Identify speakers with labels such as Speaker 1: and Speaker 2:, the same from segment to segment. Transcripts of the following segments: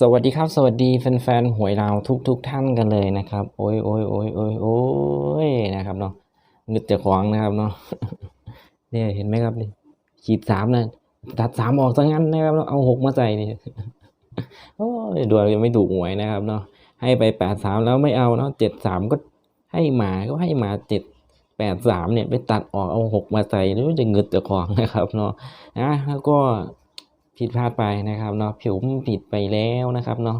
Speaker 1: สวัสดีครับ สวัสดีแฟนๆหวยลาวทุกๆท่านกันเลยนะครับ โอ้ยโอ้ยโอ้ยโอ้ยโอ้ยนะครับเนาะเงึดจะขวางนะครับเนาะเนี่ยเห็นไหมครับนี่ขีดสามนะตัดสามออกซะงั้นนะครับแล้วเอาหกมาใส่นี่ โอ้ยดวงยังไม่ถูกหวยนะครับเนาะให้ไปแปดสามแล้วไม่เอาเนาะเจ็ดสามก็ให้มาก็ให้มาเจ็ดแปดสามเนี่ยไปตัดออกเอาหกมาใส่แล้วจะเงึดจะขวางนะครับเนาะนะแล้วก็ผิดพลาดไปนะครับเนาะผิวผิดไปแล้วนะครับเนาะ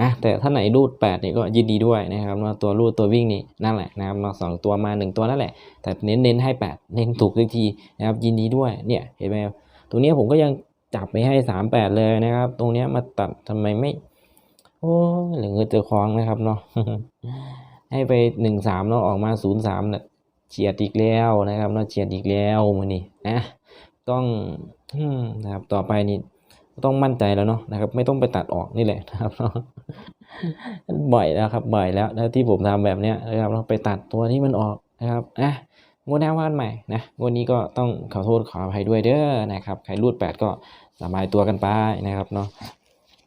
Speaker 1: อะแต่ถ้าไหนรูดแปดเนี่ยก็ยินดีด้วยนะครับเนาะตัวรูดตัววิ่งนี่นั่นแหละนะครับเนาะสองตัวมาหนึ่งตัวนั่นแหละ แต่เน้นเน้นให้แปดเน้นถูกทุกทีนะครับยินดีด้วยเนี่ยเห็นไหมครับตรงเนี้ผมก็ยัง จับไปให้สามแปดเลยนะครับ ตรงเนี้ยมาตัดทำไมไม่ โอ้เหลือเงินเจอคลองนะครับเนาะให้ไปหนึ่งสามเนาะออกมาศูนย์สามเนี่ยเฉียดอีกแล้วนะครับเนาะเฉียดอีกแล้วมือนี่นะต้องอนะครับต่อไปนี่ต้องมั่นใจแล้วเนาะนะครับ ไม่ต้องไปตัดออกนี่แหละนะครับเนาะบ่อยแล้วครับบ่อยแล้วแล้วที่ผมทำแบบเนี้ยนะครับเราไปตัดตัวที่มันออกนะครับอะ งวดหน้าว่ากันใหม่นะงวดนี้ก็ต้องขอโทษขออภัยด้วยเด้อนะครับ ใครรูดแปดก็สบายตัวกันไปนะครับเนาะ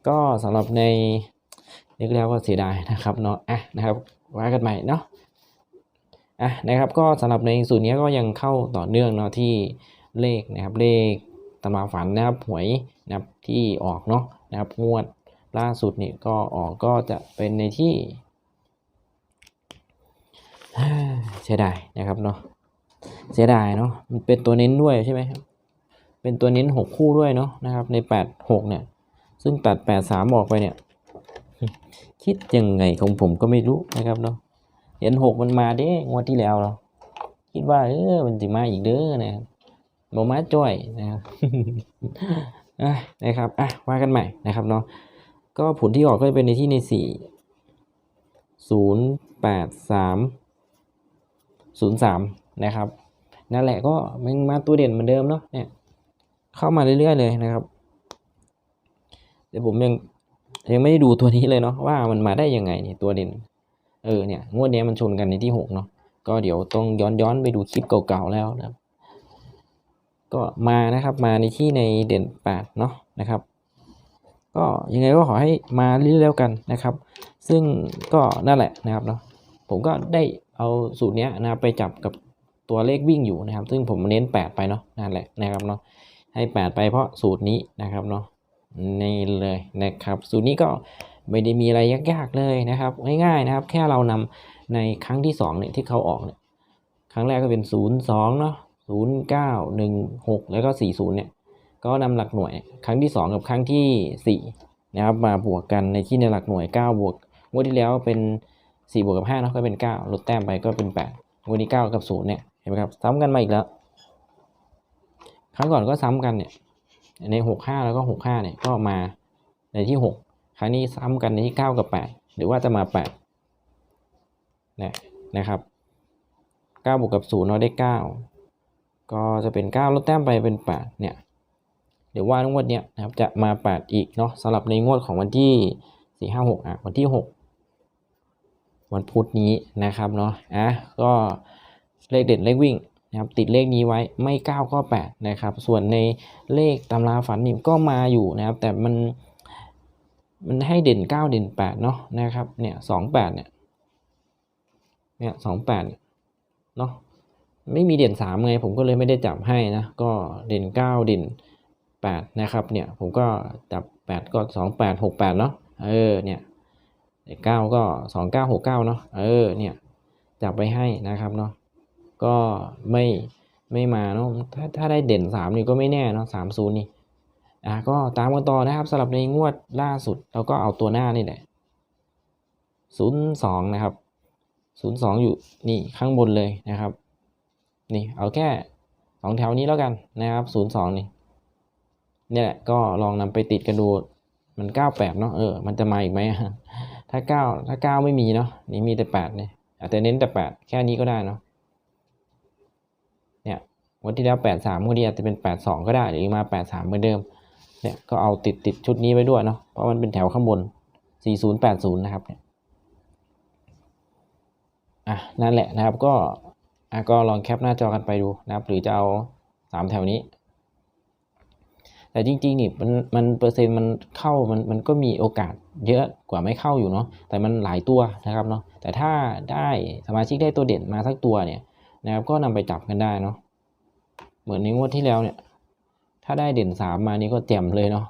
Speaker 1: ก็สำหรับในนึกแล้วก็เสียดายนะครับเนาะอะนะครับว่ากันใหม่เนาะอะนะครับก็สำหรับในสูตรนี้ก็ยังเข้าต่อเนื่องเนาะที่เลขนะครับเลขตำราฝันนะครับหวยนะครับที่ออกเนาะนะครับงวดล่าสุดนี่ก็ออกก็จะเป็นในที่เสียดายนะครับเนาะ เสียดายเนาะมันเป็นตัวเน้นด้วยใช่ไหมครับเป็นตัวเน้นหกคู่ด้วยเนาะนะครับ ในแปดหกเนี่ย ซึ่งตัดแปดสามออกไปเนี่ย คิดยังไงของผมก็ไม่รู้นะครับเนาะเห็นหกมันมาเด้งวดที่แล้วเราคิดว่าเออมันจะมาอีกเด้อนะครับบอมาจ้อยนะครับนะครับอะว่ากันใหม่นะครับเนาะก็ผลที่ออกก็จะเป็นในที่ในสี่ศูนย์แปดสามศูนย์สามนะครับ นั่นแหละก็มันมาตัวเด่นเหมือนเดิมเนาะเนี่ยเข้ามาเรื่อยๆเลยนะครับ เดี๋ยวผมยังยังไม่ได้ดูตัวนี้เลยเนาะว่ามันมาได้ยังไงเนี่ยตัวเด่นเออเนี่ยงวดเนี้ยมันชนกันในที่หกเนาะก็เดี๋ยวต้องย้อนย้อนไปดูคลิปเก่าๆแล้วนะครับ ก็มานะครับมาในที่ในเด่นแปดเนาะนะครับ ก็ยังไงก็ขอให้มาเรื่อยๆกันนะครับ ซึ่งก็นั่นแหละนะครับเนาะผมก็ได้เอาสูตรเนี้ยนะไปจับกับ ตัวเลขวิ่งอยู่นะครับ ซึ่งผมเน้นแปดไปเนาะนั่นแหละนะครับเนาะให้แปดไปเพราะสูตรนี้นะครับเนาะนี่เลยนะครับสูตรนี้ก็ไม่ได้มีอะไรยากๆเลยนะครับง่ายๆนะครับ แค่เรานำในครั้งที่สองเนี่ยที่เขาออกเนี่ยครั้งแรกก็เป็นศูนย์สองเนาะศูนย์เก้าหนึ่งหกแล้วก็สี่ศูนย์เนี่ยก็นำหลักหน่วยครั้งที่สองกับครั้งที่สี่นะครับมาบวกกันในที่ในหลักหน่วยเก้าบวกงวดที่แล้วเป็นสี่บวกกับห้าเนาะก็เป็นเก้าลดแต้มไปก็เป็นแปดงวดนี้เก้ากับศูนย์เนี่ย ห็นไหมครับ ซ้ำกันมาอีกแล้ว ครั้งก่อนก็ซ้ำกันเนี่ย ในหกห้าแล้วก็หกห้าเนี่ยก็มาในที่หกครั้งนี้ซ้ำกันในที่เก้ากับแปดหรือว่าจะมาแปดนะนะครับเก้าบวกกับศูนย์เราได้เก้าก็จะเป็น9ลดแต้มไปเป็น8เนี่ยเดี๋ยวว่างวดเนี้ยนะครับจะมา8อีกเนาะสำหรับในงวดของวันที่4 5 6อะวันที่6วันพุธนี้นะครับเนาะอะก็ เลขเด่นเลขวิ่งนะครับติดเลขนี้ไว้ไม่ 9 ก็8นะครับส่วนในเลขตำราฝันนี่ก็มาอยู่นะครับ แต่มันมันให้เด่น 9 เด่น8เนาะนะครับเนี่ย28เนี่ยเนี่ย28เนาะไม่มีเด่นสามไง ผมก็เลยไม่ได้จับให้นะ ก็เด่นเก้าเด่นแปดนะครับเนี่ยผมก็จับแปดก็สองแปดหกแปดเนาะเออเนี่ยเก้าก็สองเก้าหกเก้าเนาะเออเนี่ยจับไปให้นะครับเนาะ ก็ไม่ไม่มาเนาะถ้าถ้าได้เด่นสามนี่ก็ไม่แน่เนาะสามศูนย์นี่อะก็ตามกันต่อนะครับสำหรับในงวดล่าสุดเราก็เอาตัวหน้านี่แหละศูนย์สองนะครับศูนย์สองอยู่นี่ข้างบนเลยนะครับ นี่เอาแค่สองแถวนี้แล้วกันนะครับศูนย์สองนี่นี่แหละก็ลองนำไปติดกันดูมันเก้าแปดเนาะเออมันจะมาอีกไหมถ้าเก้าถ้าเก้าไม่มีเนาะนี่มีแต่แปดเนี่ยอาจจะเน้นแต่แปดแค่นี้ก็ได้เนาะ วันที่แล้วแปดสามวันนี้อาจจะเป็นแปดสองก็ได้หรือมาแปดสามเหมือนเดิมเนี่ยก็เอาติดติดชุดนี้ไว้ด้วยเนาะเพราะมันเป็นแถวข้างบน4080นะครับเนี่ยอะนั่นแหละนะครับก็อะก็ลองแคปหน้าจอกันไปดูนะครับ หรือจะเอาสามแถวนี้ แต่จริงๆนี่มันมันเปอร์เซ็นต์มันเข้ามันมันก็มีโอกาสเยอะกว่าไม่เข้าอยู่เนาะแต่มันหลายตัวนะครับเนาะแต่ถ้าได้สมาชิกได้ตัวเด่นมาสักตัวเนี่ยนะครับก็นำไปจับกันได้เนาะ เหมือนในงวดที่แล้วเนี่ย ถ้าได้เด่นสามมานี่ก็แจ่มเลยเนาะ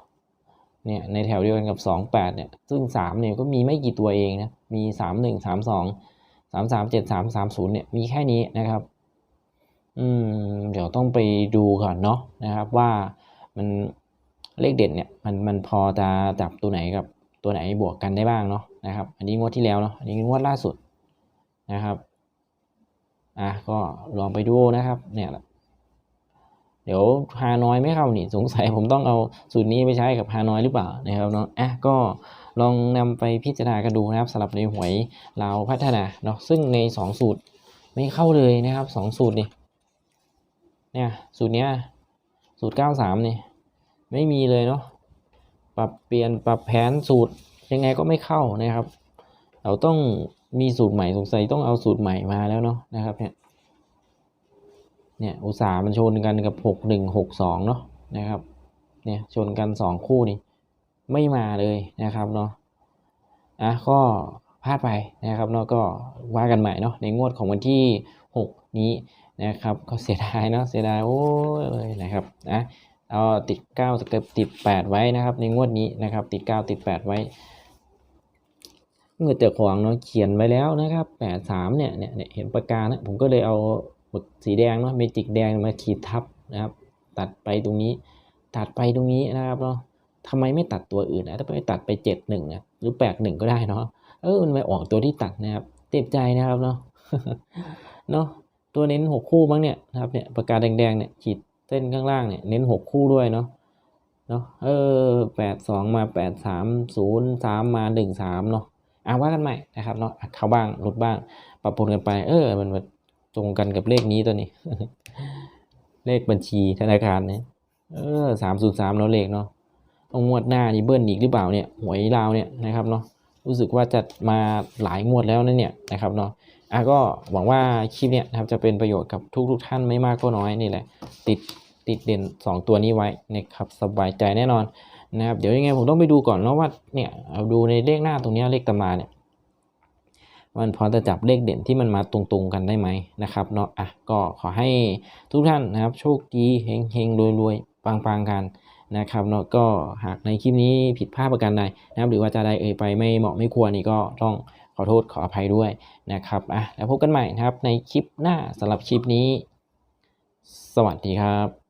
Speaker 1: เนี่ยในแถวเดียวกันกับสองแปดเนี่ย ซึ่งสามเนี่ยก็มีไม่กี่ตัวเองนะ มีสามหนึ่งสามสองสามสามเจ็ดสามสามศูนย์เนี่ย มีแค่นี้นะครับ อืม เดี๋ยวต้องไปดูก่อนเนาะนะครับว่ามันเลขเด่นเนี่ย มันมันพอจะจับตัวไหนกับตัวไหนบวกกันได้บ้างเนาะนะครับ อันนี้งวดที่แล้วเนาะ อันนี้งวดล่าสุดนะครับ อะก็ลองไปดูนะครับ เนี่ย เดี๋ยวฮานอยไม่เข้านี่สงสัยผมต้องเอาสูตรนี้ไปใช้กับฮานอยหรือเปล่านะครับเนาะอะก็ลองนำไปพิจารณากันดูนะครับสำหรับในหวยลาพัฒนาเนาะซึ่งใน 2 สูตรไม่เข้าเลยนะครับ 2 สูตรนี่เนี่ยสูตรเนี้ยสูตร 93 นี่ไม่มีเลยเนาะปรับเปลี่ยนปรับแผนสูตรยังไงก็ไม่เข้านะครับ เราต้องมีสูตรใหม่สงสัยต้องเอาสูตรใหม่มาแล้วเนาะนะครับเนี่ย เนี่ยอุตสาห์มันชนกันกับหกหนึ่งหกสองเนาะนะครับเนี่ยชนกันสองคู่นี่ไม่มาเลยนะครับเนาะอะก็พลาดไปนะครับเนาะก็ว่ากันใหม่เนาะในงวดของวันที่หกนี้นะครับก็เสียดายเนาะเสียดายโอ้ยนะครับนะเอาติดเก้ากับติดแปดไว้นะครับ ในงวดนี้นะครับ ติดเก้าติดแปดไว้เมื่อเจอของเนาะเขียนไว้แล้วนะครับแปดสามเนี่ยเนี่ยเห็นปากกานะผมก็เลยเอา หมึกสีแดงเนาะเมจิกแดงมาขีดทับนะครับ ตัดไปตรงนี้ ตัดไปตรงนี้นะครับเนาะทำไมไม่ตัดตัวอื่นนะถ้าไม่ตัดไปเจ็ดหนึ่งนะหรือแปดหนึ่งก็ได้เนาะเออมันไปออกตัวที่ตัดนะครับเจ็บใจนะครับเนาะเนาะตัวเน้นหกคู่บ้างเนี่ยนะครับเนี่ยปากกาแดงๆเนี่ยขีดเส้นข้างล่างเนี่ยเน้นหกคู่ด้วยเนาะเนาะเออแปดสองมาแปดสามศูนย์สามมาหนึ่งสามเนาะอ่าว่ากันใหม่นะครับเนาะเข้าบ้างหลุดบ้าง ปรับปรุงกันไป เออมัน ตรงกันกับเลขนี้ตัวนี้ เลขบัญชีธนาคารเนี่ยเออสามศูนย์สามเนาะเลขเนาะต้องงวดหน้านี่เบิ้ลอีกหรือเปล่าเนี่ยหวยลาวเนี่ยนะครับเนาะรู้สึกว่าจะมาหลายงวดแล้วนั่นเนี่ยนะครับเนาะอะก็หวังว่าคลิปเนี่ยนะครับจะเป็นประโยชน์กับทุกๆท่านไม่มากก็น้อยนี่แหละ ติดติดเด่น 2 ตัวนี้ไว้นะครับสบายใจแน่นอนนะครับเดี๋ยวยังไงผมต้องไปดูก่อนเนาะว่าเนี่ยเอาดูในเลขหน้าตรงนี้เลขตำราเนี่ย มันพอจะจับเลขเด่นที่มันมาตรงๆกันได้ไหมนะครับเนาะอะก็ขอให้ทุกท่านนะครับ โชคดีเฮงเฮงรวยๆปังๆกันนะครับเนาะก็หากในคลิปนี้ผิดพลาดประการใดนะครับหรือว่าจะได้เอ่ยไปไม่เหมาะไม่ควรนี่ก็ต้องขอโทษขออภัยด้วยนะครับอะแล้วพบกันใหม่นะครับในคลิปหน้าสำหรับคลิปนี้ สวัสดีครับ